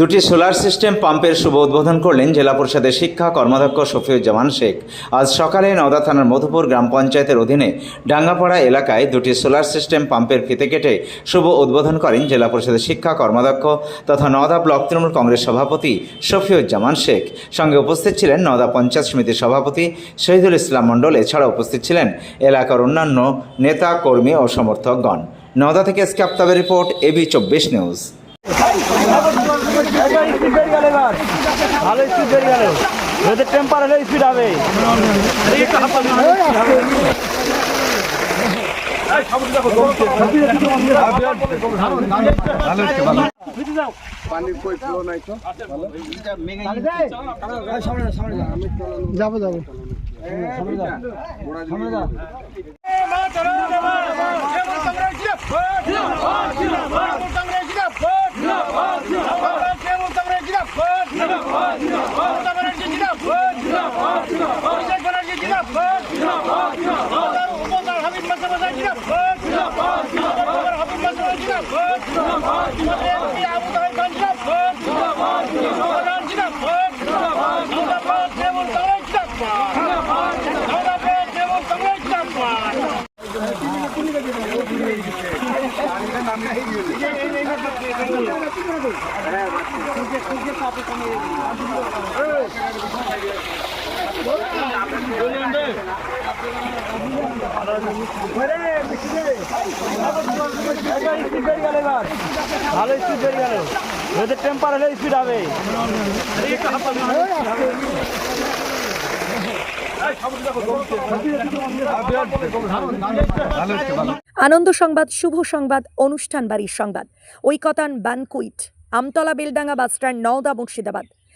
দুটি solar system পাম্পের শুভ উদ্বোধন করলেন জেলা পরিষদের শিক্ষা কর্মাধ্যক্ষ শফিউজ্জামান শেখ। আজ সকালে নওদা থানার মধুপুর গ্রাম পঞ্চায়েতের অধীনে ডাঙ্গাপাড়া এলাকায় দুটি সোলার সিস্টেম পাম্পের ফিতে কেটে শুভ উদ্বোধন করেন জেলা পরিষদের শিক্ষা কর্মাধ্যক্ষ তথা নওদা ব্লক তৃণমূল কংগ্রেস সভাপতি শফিউজ্জামান শেখ। সঙ্গে উপস্থিত ছিলেন নওদা পঞ্চায়েত সমিতির সভাপতি শহীদুল ইসলাম মণ্ডল। এছাড়া উপস্থিত ছিলেন এলাকার অন্যান্য নেতা, কর্মী ও সমর্থকগণ। নওদা থেকে স্ক্যাপ্তাবের রিপোর্ট এবি চব্বিশ নিউজ। স্পিড বেড়ে গেল এবার ভালো স্পিড বেড়ে গেল ওদের টেম্পার হলে স্পিড হবে যাব যাব বেড়ে গেল এবার ভালো স্পিড বেড়ে গেল টেম্পার হলে স্পিড হবে আনন্দ সংবাদ, শুভ সংবাদ, অনুষ্ঠান বাড়ির সংবাদ। Oikotan banquet, Amtala Beldanga bus stand Nowda Murshidabad.